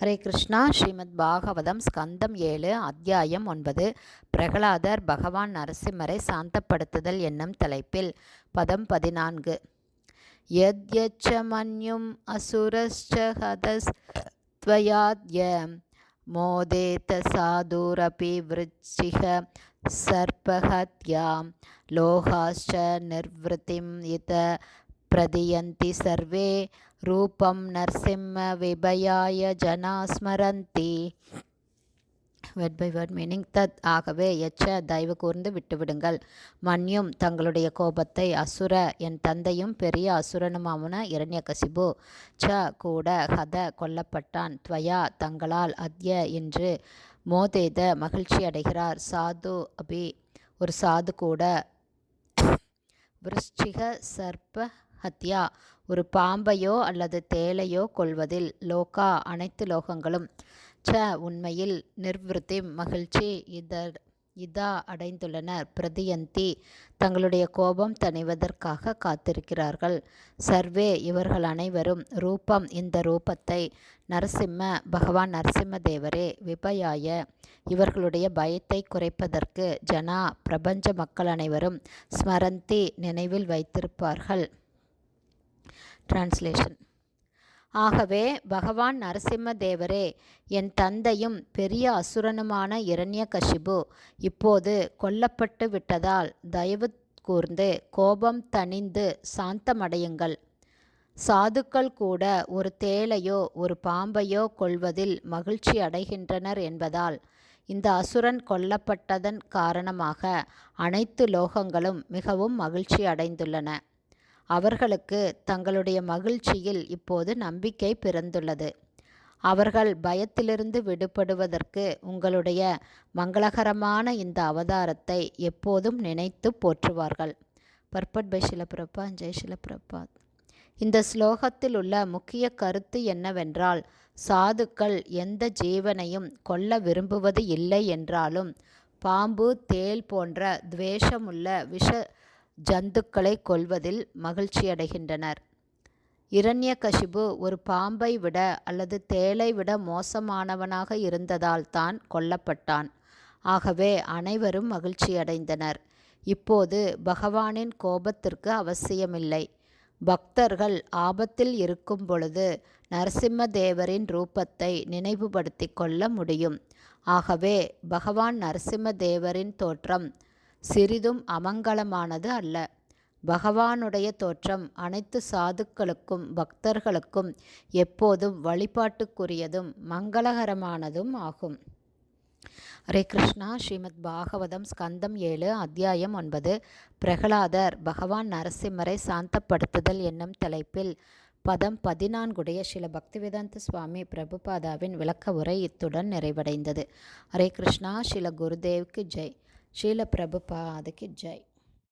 ஹரே கிருஷ்ணா. ஸ்ரீமத் பாகவதம் ஸ்கந்தம் ஏழு அத்தியாயம் ஒன்பது. பிரகலாதர் பகவான் நரசிம்மரை சாந்தப்படுத்துதல் என்னும் தலைப்பில் பதம் பதினான்கு. யத்யச்சமன்யும் அசுரஷ்சஹதஸ் துவயாத்ய மோதேத சாதுரபி விருச்சிக சர்பஹத்யாம் லோகாஷ்ச நிர்வத்திம் இத प्रदीयन्ति सर्वे रूपं நரசிம்ம जना ஸ்மரந்தி வேர்ட் பை வேர்ட் மீனிங் தத் ஆகவே எச்ச தயவு கூர்ந்து விட்டுவிடுங்கள் மன்யும் தங்களுடைய கோபத்தை அசுர என் தந்தையும் பெரிய அசுரனுமாவன இரண்யகசிபு ச கூட ஹத கொல்லப்பட்டான் துவயா தங்களால் அத்ய என்று மோதேத மகிழ்ச்சி அடைகிறார் சாது அபி ஒரு சாது கூட விருஷ்சிக சர்ப்ப ஹத்யா. ஒரு பாம்பையோ அல்லது தேலையோ கொள்வதில் லோகா அனைத்து லோகங்களும். ச உண்மையில் நிர்விருத்தி மகிழ்ச்சி இதர் இதா அடைந்துள்ளனர். பிரதியந்தி. தங்களுடைய கோபம் தணிவதற்காக காத்திருக்கிறார்கள். சர்வே இவர்கள் அனைவரும் ரூபம் இந்த ரூபத்தை நரசிம்ம பகவான் நரசிம்ம தேவரே விபயாய. இவர்களுடைய பயத்தை குறைப்பதற்கு ஜனா பிரபஞ்ச மக்கள் அனைவரும் ஸ்மரந்தி நினைவில் வைத்திருப்பார்கள். டிரான்ஸ்லேஷன் ஆகவே பகவான் நரசிம்ம தேவரே என் தந்தையும் பெரிய அசுரனுமான இரண்யகசிபு இப்போது கொல்லப்பட்டு விட்டதால் தயவு கூர்ந்து கோபம் தணிந்து சாந்தமடையுங்கள். சாதுக்கள் கூட ஒரு தேளையோ ஒரு பாம்பையோ கொள்வதில் மகிழ்ச்சி அடைகின்றனர் என்பதால் இந்த அசுரன் கொல்லப்பட்டதன் காரணமாக அனைத்து லோகங்களும் மிகவும் மகிழ்ச்சி அடைந்துள்ளன. அவர்களுக்கு தங்களுடைய மகிழ்ச்சியில் இப்போது நம்பிக்கை பிறந்துள்ளது. அவர்கள் பயத்திலிருந்து விடுபடுவதற்கு உங்களுடைய மங்களகரமான இந்த அவதாரத்தை எப்போதும் நினைத்து போற்றுவார்கள். பர்பட் பை சிலப்பிரப்பா ஜெய் சிலப்பிரபாத் இந்த ஸ்லோகத்தில் உள்ள முக்கிய கருத்து என்னவென்றால் சாதுக்கள் எந்த ஜீவனையும் கொல்ல விரும்புவது இல்லை என்றாலும் பாம்பு தேல் போன்ற துவேஷமுள்ள விஷ ஜந்துக்களை கொல்வதில் மகிழ்ச்சியடைகின்றனர். இரண்யகசிபு ஒரு பாம்பை விட அல்லது தேளை விட மோசமானவனாக இருந்ததால் தான் கொல்லப்பட்டான். ஆகவே அனைவரும் மகிழ்ச்சியடைந்தனர். இப்போது பகவானின் கோபத்திற்கு அவசியமில்லை. பக்தர்கள் ஆபத்தில் இருக்கும் பொழுது நரசிம்மதேவரின் ரூபத்தை நினைவுபடுத்தி கொள்ள முடியும். ஆகவே பகவான் நரசிம்மதேவரின் தோற்றம் சிறிதும் அமங்கலமானது அல்ல. பகவானுடைய தோற்றம் அனைத்து சாதுக்களுக்கும் பக்தர்களுக்கும் எப்போதும் வழிபாட்டுக்குரியதும் மங்களகரமானதும் ஆகும். ஹரே கிருஷ்ணா. ஸ்ரீமத் பாகவதம் ஸ்கந்தம் ஏழு அத்தியாயம் ஒன்பது. பிரகலாதர் பகவான் நரசிம்மரை சாந்தப்படுத்துதல் என்னும் தலைப்பில் பதம் பதினான்குடைய சில பக்திவேதாந்த சுவாமி பிரபுபாதாவின் விளக்க உரை இத்துடன் நிறைவடைந்தது. ஹரே கிருஷ்ணா. ஸ்ரீல குருதேவ்க்கு ஜெய். శీల ప్రభ పాదకి జై.